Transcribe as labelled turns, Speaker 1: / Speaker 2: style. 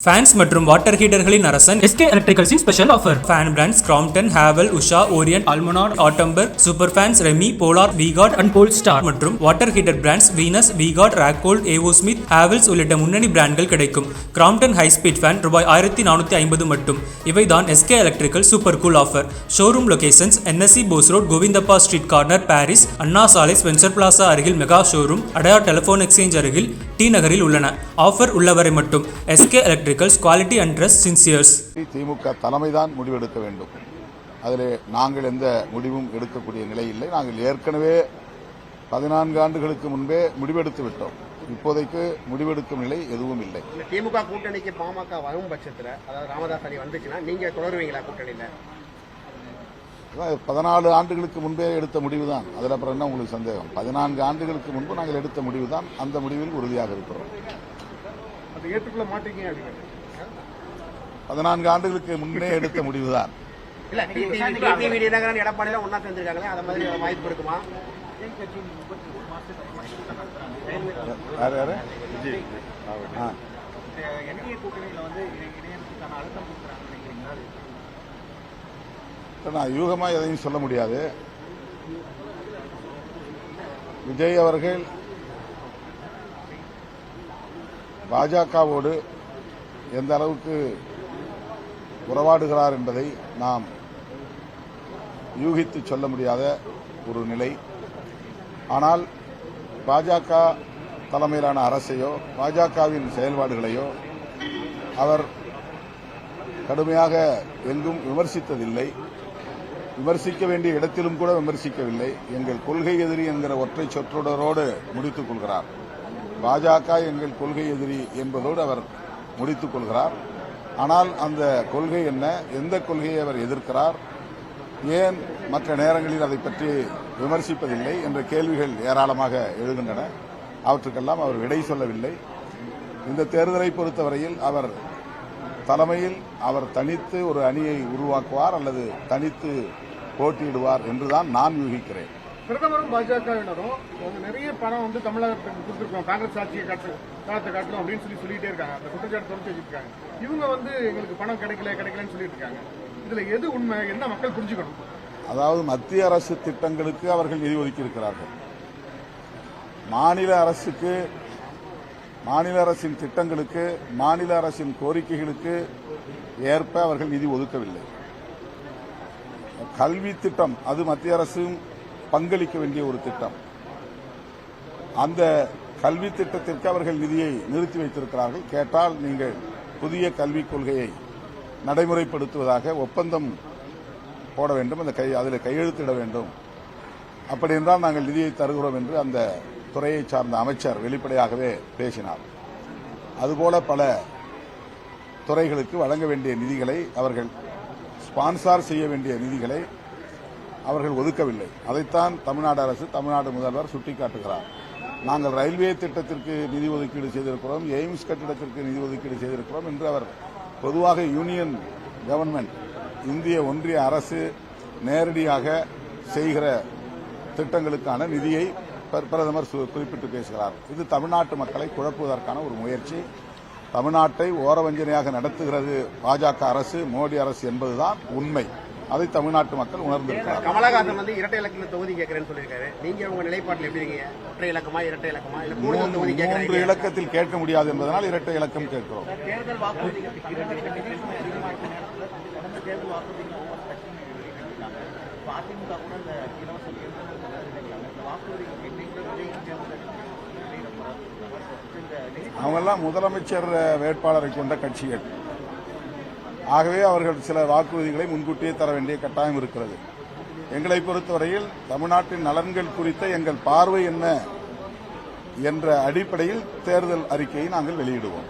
Speaker 1: Fans மற்றும் water ஹீட்டர்களின் அரசன்
Speaker 2: SK எலக்ட்ரிகல்ஸின் special offer
Speaker 1: fan brands Crompton Havells Usha Orient Almonard Atomberg super fans Remi Polar V Guard
Speaker 2: and pole star
Speaker 1: மற்றும் water heater brands Venus V Guard Racold AO Smith Havells உள்ளிட்ட முன்னணி பிராண்ட்கள் கிடைக்கும். Crompton high speed fan ரூபாய் ஆயிரத்தி நானூற்றி ஐம்பது மட்டும். இவைதான் S K electrical super cool offer showroom locations NSC Bose road Govindappa street corner Parrys Anna Salai Spencer Plaza அருகில் mega showroom Adyar telephone exchange அருகில் டி நகரில் உள்ளன. ஆஃபர் உள்ளவரை மட்டும். S K electricals quality and trust since years
Speaker 3: DMK தலைமைதான் முடிவெடுக்க வேண்டும். அதில் நாங்கள் எந்த முடிவும் எடுக்கக்கூடிய நிலை இல்லை. நாங்கள் ஏற்கனவே பதினான்கு ஆண்டுகளுக்கு முன்பே முடிவெடுத்து விட்டோம். இப்போதைக்கு முடிவெடுக்கும் நிலை எதுவும் இல்லை.
Speaker 4: இல்ல திமுக கூட்டணிக்கு பாமக வரும் பட்சத்துல அதாவது ராமதாஸ் அணி வந்துச்சுன்னா நீங்க தொடருவீங்களா கூட்டணியில?
Speaker 3: பதினாலு ஆண்டுகளுக்கு முன்பே எடுத்த முடிவு தான் அதில் அப்புறம் என்ன உங்களுக்கு சந்தேகம்? பதினான்கு ஆண்டுகளுக்கு முன்பு நாங்கள் எடுத்த முடிவு தான் அந்த முடிவில் உறுதியாக இருக்கிறோம். பதினான்கு ஆண்டுகளுக்கு முன்னே எடுத்த முடிவு தான்
Speaker 4: எடப்பாடியில ஒன்னா சேர்ந்திருக்காங்களே அந்த மாதிரி வாய்ப்பு இருக்குமா?
Speaker 3: யார் யாரு? ஆ. இல்ல, நான் யூகமாக எதையும் சொல்ல முடியாது. விஜய் அவர்கள் பாஜகவோடு எந்த அளவுக்கு உறவாடுகிறார் என்பதை நாம் யூகித்து சொல்ல முடியாத ஒரு நிலை. ஆனால் பாஜக தலைமையிலான அரசையோ பாஜகவின் செயல்பாடுகளையோ அவர் கடுமையாக எங்கும் விமர்சித்ததில்லை. விமர்சிக்க வேண்டிய இடத்திலும் கூட விமர்சிக்கவில்லை. எங்கள் கொள்கை எதிரி என்கிற ஒற்றை சொற்றொடரோடு முடித்துக் கொள்கிறார். பாஜக எங்கள் கொள்கை எதிரி என்பதோடு அவர் முடித்துக் கொள்கிறார். ஆனால் அந்த கொள்கை என்ன? எந்த கொள்கையை அவர் எதிர்க்கிறார்? ஏன் மற்ற நேரங்களில் அதை பற்றி விமர்சிப்பதில்லை என்ற கேள்விகள் ஏராளமாக எழுகின்றன. அவற்றுக்கெல்லாம் அவர் விடை சொல்லவில்லை. இந்த தேர்தலை பொறுத்தவரையில் அவர் தலைமையில் அவர் தனித்து ஒரு அணியை உருவாக்குவார் அல்லது தனித்து போட்டியிடுவார் என்றுதான் நான் யூகிக்கிறேன்.
Speaker 5: பிரதமரும் பாஜகவினரும் நிறைய பணம் வந்து தமிழகத்துக்கு கொடுத்துருக்கோம். காங்கிரஸ் ஆட்சியை காட்டு காலத்தை காட்டணும் அப்படின்னு சொல்லி சொல்லிட்டே இருக்காங்க. அந்த குற்றச்சாட்டு தொடர்ச்சி வச்சிருக்காங்க. இவங்க வந்து எங்களுக்கு பணம் கிடைக்கல கிடைக்கலன்னு சொல்லிட்டு இருக்காங்க. இதுல எது உண்மை? என்ன மக்கள் புரிஞ்சுக்கணும்?
Speaker 3: அதாவது மத்திய அரசு திட்டங்களுக்கு அவர்கள் நிதி ஒதுக்கியிருக்கிறார்கள். மாநில அரசுக்கு மாநில அரசின் திட்டங்களுக்கு மாநில அரசின் கோரிக்கைகளுக்கு ஏற்ப அவர்கள் நிதி ஒதுக்கவில்லை. கல்வி திட்டம் அது மத்திய அரசும் பங்களிக்க வேண்டிய ஒரு திட்டம். அந்த கல்வி திட்டத்திற்கு அவர்கள் நிதியை நிறுத்தி வைத்திருக்கிறார்கள். கேட்டால் நீங்கள் புதிய கல்விக் கொள்கையை நடைமுறைப்படுத்துவதாக ஒப்பந்தம் போட வேண்டும். அந்த கை அதில் கையெழுத்திட வேண்டும். அப்படி என்றால் நாங்கள் நிதியை தருகிறோம் என்று அந்த துறையை சார்ந்த அமைச்சர் வெளிப்படையாகவே பேசினார். அதுபோல பல துறைகளுக்கு வழங்க வேண்டிய நிதிகளை அவர்கள் ஸ்பான்சார் செய்ய வேண்டிய நிதிகளை அவர்கள் ஒதுக்கவில்லை. அதைத்தான் தமிழ்நாடு அரசு தமிழ்நாடு முதல்வர் சுட்டிக்காட்டுகிறார். நாங்கள் ரயில்வே திட்டத்திற்கு நிதி ஒதுக்கீடு செய்திருக்கிறோம் எய்ம்ஸ் கட்டிடத்திற்கு நிதி ஒதுக்கீடு செய்திருக்கிறோம் என்று அவர் பொதுவாக யூனியன் கவர்மெண்ட் இந்திய ஒன்றிய அரசு நேரடியாக செய்கிற திட்டங்களுக்கான நிதியை பிரதமர் சு- குறிப்பிட்டு பேசுகிறார். இது தமிழ்நாட்டு மக்களை குழப்புவதற்கான ஒரு முயற்சி. தமிழ்நாட்டை ஓரவஞ்சனையாக நடத்துகிறது பாஜக அரசு மோடி அரசு என்பதுதான் உண்மை. அதை தமிழ்நாட்டு மக்கள் உணர்ந்திருக்கிறார்
Speaker 4: கமலஹாசன் வந்து இரட்டை இலக்கிய தொகுதி கேட்கறேன்னு சொல்லியிருக்காரு. நீங்க உங்க நிலைப்பாட்டில் எப்படி இருக்கீங்க? ஒற்றை இலக்கமா இரட்டை இலக்கமா? இல்ல
Speaker 3: மூன்று இலக்கத்தில் கேட்க முடியாது என்பதனால் இரட்டை இலக்கம் கேட்கிறோம். அவங்கெல்லாம் முதலமைச்சர் வேட்பாளரை கொண்ட கட்சிகள். ஆகவே அவர்கள் சில வாக்குறுதிகளை முன்கூட்டியே தர வேண்டிய கட்டாயம் இருக்கிறது. எங்களை பொறுத்தவரையில் தமிழ்நாட்டின் நலன்கள் குறித்த எங்கள் பார்வை என்ன? என்ற அடிப்படையில் தேர்தல் அறிக்கையை நாங்கள் வெளியிடுவோம்.